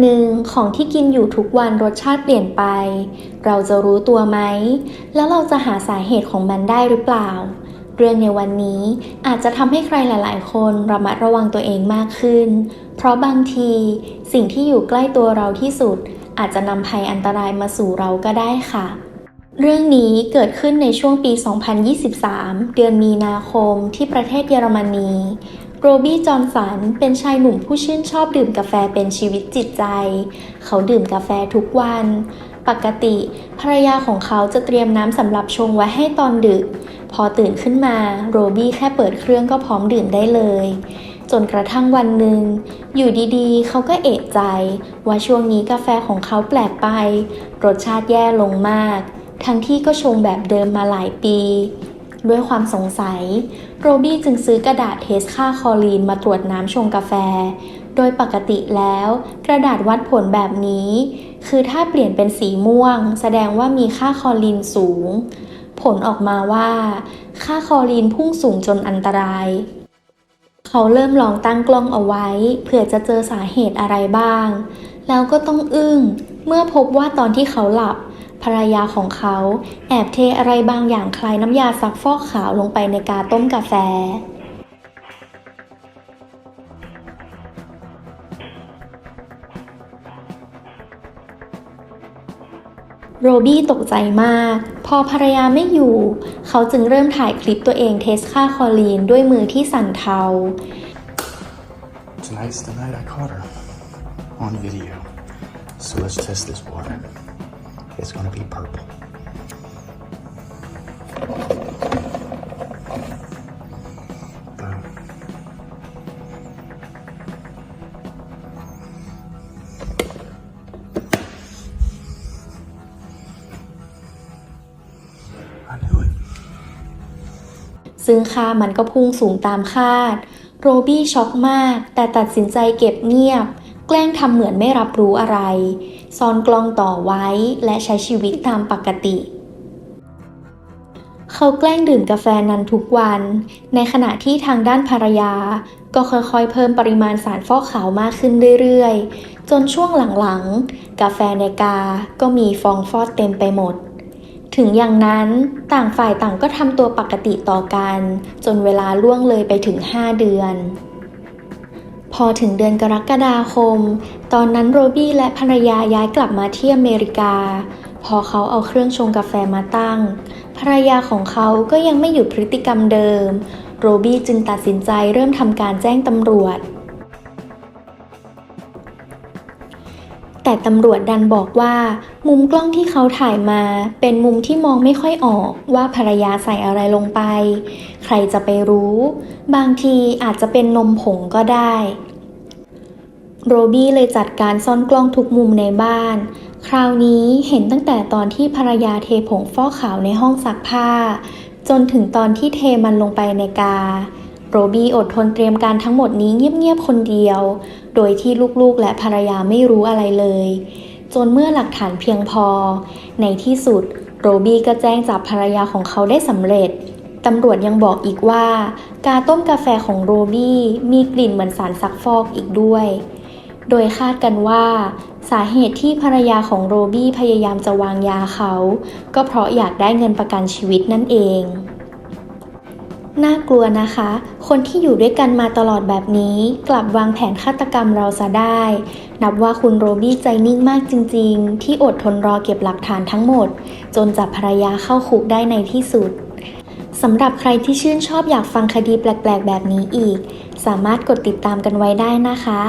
หนึ่งของที่กินอยู่ทุกวันรสชาติเปลี่ยนไป เราจะรู้ตัวไหม แล้วเราจะหาสาเหตุของมันได้หรือเปล่า เรื่องในวันนี้อาจจะทำให้ใครหลาย ๆ คนระมัดระวังตัวเองมากขึ้น เพราะบางทีสิ่งที่อยู่ใกล้ตัวเราที่สุด อาจจะนำภัยอันตรายมาสู่เราก็ได้ค่ะเรื่องนี้เกิดขึ้นในช่วงปี 2023 เดือนมีนาคมที่ประเทศเยอรมนี โรบี้จอห์นสันเป็นชายหนุ่มผู้ชื่นชอบดื่มกาแฟเป็นชีวิตจิตใจ เขาดื่มกาแฟทุกวัน ปกติ ภรรยาของเขาจะเตรียมน้ำสำหรับชงไว้ให้ตอนดึก พอตื่นขึ้นมาโรบี้แค่เปิดเครื่องก็พร้อมดื่มได้เลย จนกระทั่งวันหนึ่ง อยู่ดีๆ เขาก็เอะใจ ว่าช่วงนี้กาแฟของเขาแปลกไป รสชาติแย่ลงมาก ทั้งที่ก็ชงแบบเดิมมาหลายปี ด้วยความสงสัย โรบี้จึงซื้อกระดาษเทสค่าคอรีนมาตรวจน้ำชงกาแฟ โดยปกติแล้ว กระดาษวัดผลแบบนี้ คือถ้าเปลี่ยนเป็นสีม่วง แสดงว่ามีค่าคอรีนสูง ผลออกมาว่า ค่าคอรีนพุ่งสูงจนอันตราย เขาเริ่มลองตั้งกล้องเอาไว้เผื่อจะเจอสาเหตุอะไรบ้าง แล้วก็ต้องอึ้งเมื่อพบว่าตอนที่เขาหลับ ภรรยาของเขาแอบเทอะไรบางอย่างคล้ายน้ำยาซักฟอกขาวลงไปในกาต้มกาแฟ โรบี้ตกใจมาก พอภรรยาไม่อยู่ เขาจึงเริ่มถ่ายคลิปตัวเองเทสค่าคลอรีนด้วยมือที่สั่นเทา Tonight's the night I caught her on video. So let's test this water. Is gonna be purple. Boom. I knew it. ซึ่งค่ามันก็พุ่งสูงตามคาด โรบี้ช็อกมาก แต่ตัดสินใจเก็บเงียบ แกล้งทำเหมือนไม่รับรู้อะไร ซ่อนกล้องต่อไว้และใช้ชีวิตตามปกติ เขาแกล้งดื่มกาแฟนั้นทุกวัน ในขณะที่ทางด้านภรรยา ก็ค่อยๆ เพิ่มปริมาณสารฟอกขาวมากขึ้นเรื่อยๆ จนช่วงหลังๆ กาแฟในกา ก็มีฟองฟอดเต็มไปหมด ถึงอย่างนั้นต่างฝ่ายต่างก็ทำตัวปกติต่อกัน จนเวลาล่วงเลยไปถึง 5 เดือน พอถึงเดือนกรกฎาคม ตอนนั้นโรบี้และภรรยาย้ายกลับมาที่อเมริกา พอเขาเอาเครื่องชงกาแฟมาตั้ง ภรรยาของเขาก็ยังไม่หยุดพฤติกรรมเดิม โรบี้จึงตัดสินใจเริ่มทำการแจ้งตำรวจ แต่ตำรวจดันบอกว่า มุมกล้องที่เขาถ่ายมา เป็นมุมที่มองไม่ค่อยออกว่าภรรยาใส่อะไรลงไป ใครจะไปรู้ บางทีอาจจะเป็นนมผงก็ได้ โรบี้เลยจัดการซ่อนกล้องทุกมุมในบ้าน คราวนี้เห็นตั้งแต่ตอนที่ภรรยาเทผงฟอกขาวในห้องซักผ้า จนถึงตอนที่เทมันลงไปในกา โรบี้อดทนเตรียมการทั้งหมดนี้เงียบๆคนเดียว โดยที่ลูกๆและภรรยาไม่รู้อะไรเลย จนเมื่อหลักฐานเพียงพอ ในที่สุดโรบี้ก็แจ้งจับภรรยาของเขาได้สำเร็จตำรวจยังบอกอีกว่า กาต้มกาแฟของโรบี้มีกลิ่นเหมือนสารซักฟอกอีกด้วย โดยคาดกันว่า สาเหตุที่ภรรยาของโรบี้พยายามจะวางยาเขา ก็เพราะอยากได้เงินประกันชีวิตนั่นเอง น่ากลัวนะคะ คนที่อยู่ด้วยกันมาตลอดแบบนี้ กลับวางแผนฆาตกรรมเราซะได้ นับว่าคุณโรบี้ใจนิ่งมากจริง ๆ ที่อดทนรอเก็บหลักฐานทั้งหมด จนจับภรรยาเข้าคุกได้ในที่สุดสำหรับใครที่ชื่นชอบอยากฟังคดีแปลก ๆ แบบนี้อีก สามารถกดติดตามกันไว้ได้นะคะ